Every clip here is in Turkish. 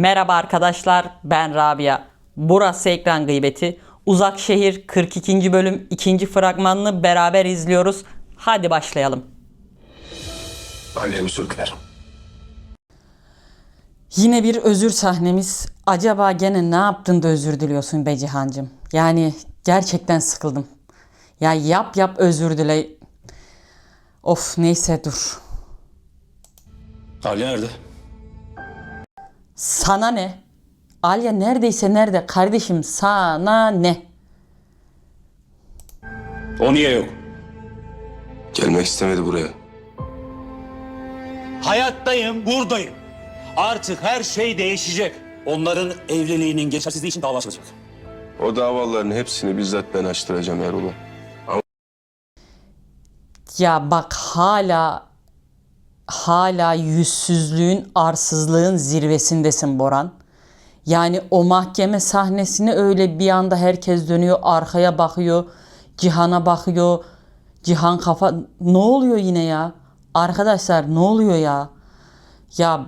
Merhaba arkadaşlar ben Rabia. Burası Ekran Gıybeti. Uzak Şehir 42. bölüm 2. fragmanını beraber izliyoruz. Hadi başlayalım. Aliye Müsürkler. Yine bir özür sahnemiz. Acaba gene ne yaptın da özür diliyorsun be Cihancım? Yani gerçekten sıkıldım. Ya yap yap özür dile. Of neyse dur. Aliye nerede? Sana ne? Alya neredeyse nerede? Kardeşim sana ne? O niye yok? Gelmek istemedi buraya. Hayattayım, buradayım. Artık her şey değişecek. Onların evliliğinin geçersizliği için dava açılacak. O davaların hepsini bizzat ben açtıracağım Erol'a. Ya bak hala hala yüzsüzlüğün, arsızlığın zirvesindesin Boran. Yani o mahkeme sahnesini öyle bir anda herkes dönüyor, arkaya bakıyor, Cihan'a bakıyor. Cihan kafa ne oluyor yine ya? Arkadaşlar ne oluyor ya? Ya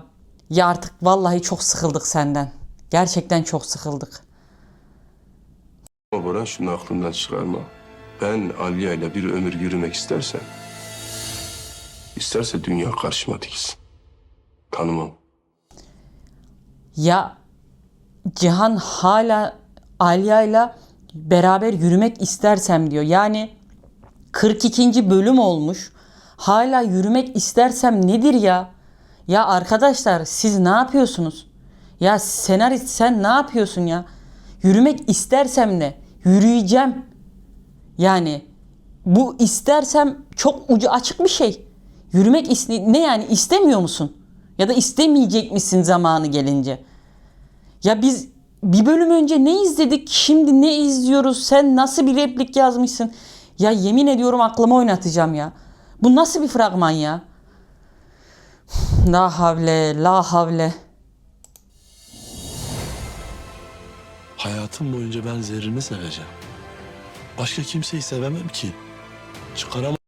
ya artık vallahi çok sıkıldık senden. Gerçekten çok sıkıldık. Boran şunu aklından çıkarma. Ben Aliye ile bir ömür yürümek istersem... ...isterse dünya karşıma dikilsin. Tanımam. Ya Cihan hala Alya'yla beraber yürümek istersem diyor. Yani 42. bölüm olmuş. Hala yürümek istersem nedir ya? Ya arkadaşlar siz ne yapıyorsunuz? Ya senarist sen ne yapıyorsun ya? Yürümek istersem ne? Yürüyeceğim. Yani bu istersem çok ucu açık bir şey. Yürümek iste ne yani istemiyor musun? Ya da istemeyecek misin zamanı gelince? Ya biz bir bölüm önce ne izledik? Şimdi ne izliyoruz? Sen nasıl bir replik yazmışsın? Ya yemin ediyorum aklıma oynatacağım ya. Bu nasıl bir fragman ya? La havle, la havle. Hayatım boyunca ben Zerrin'i seveceğim. Başka kimseyi sevemem ki. Çıkaramam.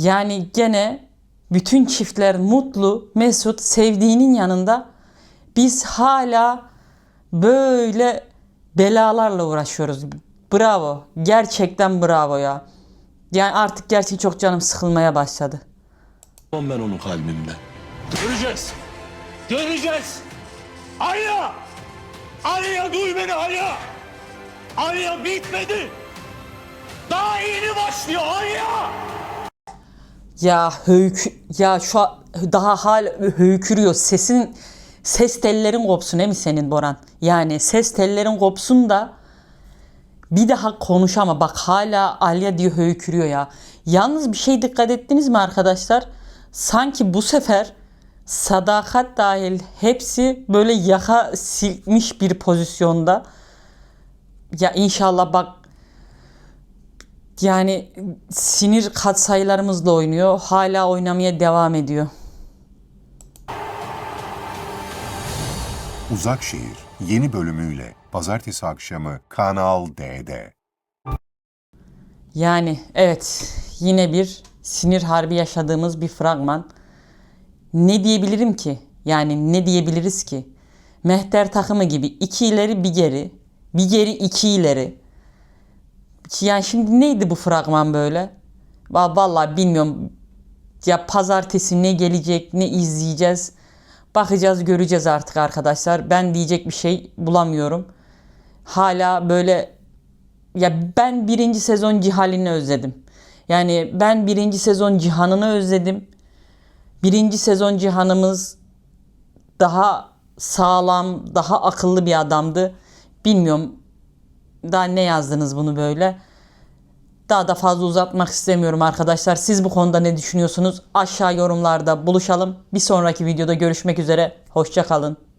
Yani gene bütün çiftler mutlu, mesut, sevdiğinin yanında biz hala böyle belalarla uğraşıyoruz. Bravo. Gerçekten bravo ya. Yani artık gerçekten çok canım sıkılmaya başladı. ben onu kalbimde. Göreceğiz. Göreceğiz. Alya! Alya duy beni Alya! Alya bitmedi. Daha yeni başlıyor Alya! Ya höykü ya şu an daha hal höykürüyor. Sesin ses tellerin kopsun he senin Boran? Yani ses tellerin kopsun da bir daha konuş ama bak hala Alya diye höykürüyor ya. Yalnız bir şey dikkat ettiniz mi arkadaşlar? Sanki bu sefer sadakat dahil hepsi böyle yaka silmiş bir pozisyonda. Ya inşallah bak yani sinir katsayılarımızla oynuyor. Hala oynamaya devam ediyor. Uzak Şehir yeni bölümüyle pazartesi akşamı Kanal D'de. Yani evet yine bir sinir harbi yaşadığımız bir fragman. Ne diyebilirim ki? Yani ne diyebiliriz ki? Mehter takımı gibi iki ileri bir geri. Bir geri iki ileri. Yani şimdi neydi bu fragman böyle? Va- Vallahi bilmiyorum. Ya pazartesi ne gelecek, ne izleyeceğiz. Bakacağız, göreceğiz artık arkadaşlar. Ben diyecek bir şey bulamıyorum. Hala böyle ya ben birinci sezon Cihal'ini özledim. Yani ben birinci sezon Cihan'ını özledim. Birinci sezon Cihan'ımız daha sağlam, daha akıllı bir adamdı. Bilmiyorum daha ne yazdınız bunu böyle. Daha da fazla uzatmak istemiyorum arkadaşlar. Siz bu konuda ne düşünüyorsunuz? Aşağı yorumlarda buluşalım. Bir sonraki videoda görüşmek üzere. Hoşça kalın.